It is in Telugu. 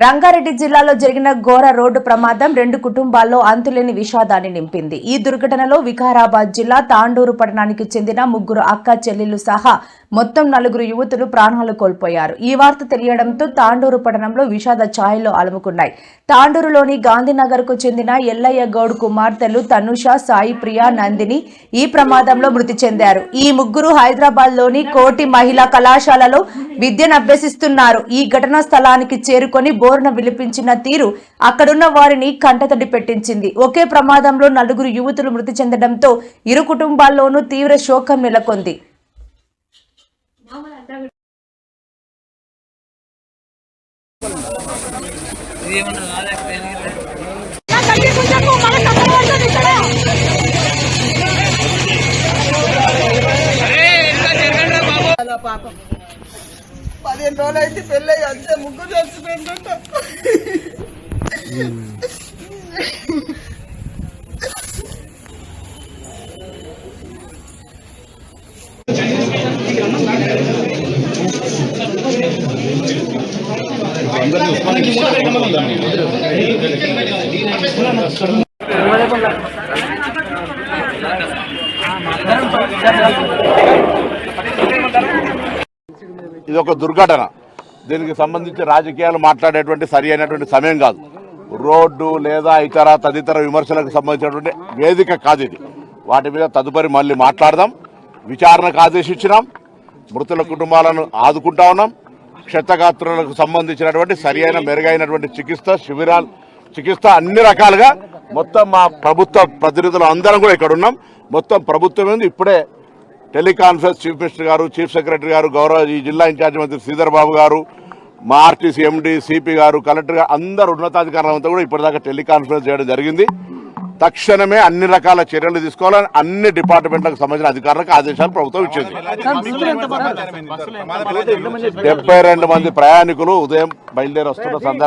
రంగారెడ్డి జిల్లాలో జరిగిన ఘోర రోడ్డు ప్రమాదం రెండు కుటుంబాల్లో అంతులేని విషాదాన్ని నింపింది. ఈ దుర్ఘటనలో వికారాబాద్ జిల్లా తాండూరు పట్టణానికి చెందిన ముగ్గురు అక్క చెల్లెళ్ళు సహా మొత్తం నలుగురు యువతులు ప్రాణాలు కోల్పోయారు. ఈ వార్త తెలియడంతో తాండూరు పట్టణంలో విషాద ఛాయలు అలుముకున్నాయి. తాండూరులోని గాంధీనగర్కు చెందిన ఎల్లయ్య గౌడ్ కుమార్తెలు తనుష సాయి ప్రియ నందిని ఈ ప్రమాదంలో మృతి చెందారు. ఈ ముగ్గురు హైదరాబాద్లోని కోటి మహిళా కళాశాలలో విద్యను అభ్యసిస్తున్నారు. ఈ ఘటనా స్థలానికి చేరుకొని బోరున విలిపించిన తీరు అక్కడున్న వారిని కంటతడి పెట్టించింది. ఒకే ప్రమాదంలో నలుగురు యువతులు మృతి చెందడంతో ఇరు కుటుంబాల్లోనూ తీవ్ర శోకం నెలకొంది. పాపం పదిహేను రోజులు అయితే పెళ్ళి అంతే ముగ్గురు చచ్చిపోయిందంట ఇది ఒక దుర్ఘటన. దీనికి సంబంధించి రాజకీయాలు మాట్లాడేటువంటి సరి అయినటువంటి సమయం కాదు. రోడ్డు లేదా ఇతర తదితర విమర్శలకు సంబంధించినటువంటి వేదిక కాదు ఇది. వాటి మీద తదుపరి మళ్ళీ మాట్లాడదాం. విచారణకు ఆదేశించినాం. మృతుల కుటుంబాలను ఆదుకుంటా ఉన్నాం. క్షతగాత్రులకు సంబంధించినటువంటి సరి అయిన మెరుగైనటువంటి చికిత్స శిబిరాలు చికిత్స అన్ని రకాలుగా మొత్తం మా ప్రభుత్వ ప్రతినిధులు అందరం కూడా ఇక్కడ ఉన్నాం. మొత్తం ప్రభుత్వం ఏంది ఇప్పుడే టెలికాన్ఫరెన్స్ చీఫ్ మినిస్టర్ గారు చీఫ్ సెక్రటరీ గారు గౌరవ ఈ జిల్లా ఇన్ఛార్జ్ మంత్రి శ్రీధర్ బాబు గారు మా ఆర్టీసీ ఎండీ సిపి గారు కలెక్టర్ గారు అందరు ఉన్నతాధికారులంతా కూడా ఇప్పటిదాకా టెలికాన్ఫరెన్స్ చేయడం జరిగింది. తక్షణమే అన్ని రకాల చర్యలు తీసుకోవాలని అన్ని డిపార్ట్మెంట్లకు సంబంధించిన అధికారులకు ఆదేశాలు ప్రభుత్వం ఇచ్చింది. డెబ్బై రెండు మంది ప్రయాణికులు ఉదయం బయలుదేరి వస్తున్న సందర్భంగా